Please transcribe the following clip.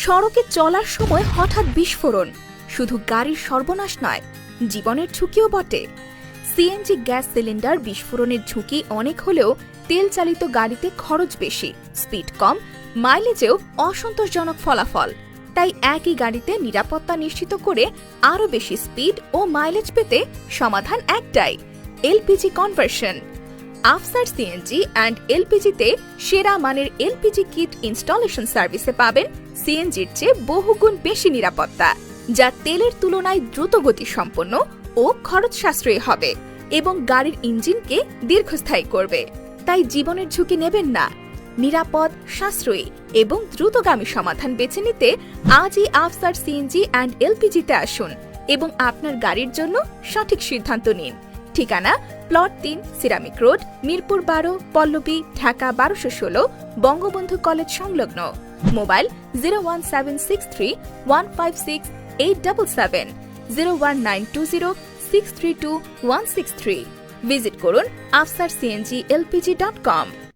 সড়কে চলার সময় হঠাৎ বিস্ফোরণ। শুধু গাড়ির সর্বনাশ নয়, জীবনের ঝুঁকিও বটে। সিএনজি গ্যাস সিলিন্ডার বিস্ফোরণের ঝুঁকি অনেক হলেও তেল চালিত গাড়িতে খরচ বেশি, স্পিড কম, মাইলেজেও অসন্তোষজনক ফলাফল। তাই একই গাড়িতে নিরাপত্তা নিশ্চিত করে আরও বেশি স্পিড ও মাইলেজ পেতে সমাধান একটাই, LPG conversion Afsar CNG and এলপিজিতে সেরা মানের এলপিজি কিট ইনস্টলেশন সার্ভিসে পাবেন সিএনজির চেয়ে বহুগুণ বেশি নিরাপত্তা, যা তেলের তুলনায় দ্রুত গতি সম্পন্ন ও খরচ সাশ্রয়ী হবে এবং গাড়ির ইঞ্জিনকে দীর্ঘস্থায়ী করবে। তাই জীবনের ঝুঁকি নেবেন না। নিরাপদ, সাশ্রয়ী এবং দ্রুতগামী সমাধান বেছে নিতে আজই আফসার সিএনজি অ্যান্ড এলপিজিতে আসুন এবং আপনার গাড়ির জন্য সঠিক সিদ্ধান্ত নিন। ঠিকানা প্লট তিন সিরামিক রোড, মিরপুর বারো, পল্লবী, ঢাকা বারোশো ষোলো, বঙ্গবন্ধু কলেজ সংলগ্ন। Mobile zero one seven six three one five six eight double seven, zero one nine two zero six three two one six three. Visit করুন Afsar CNG LPG dot com.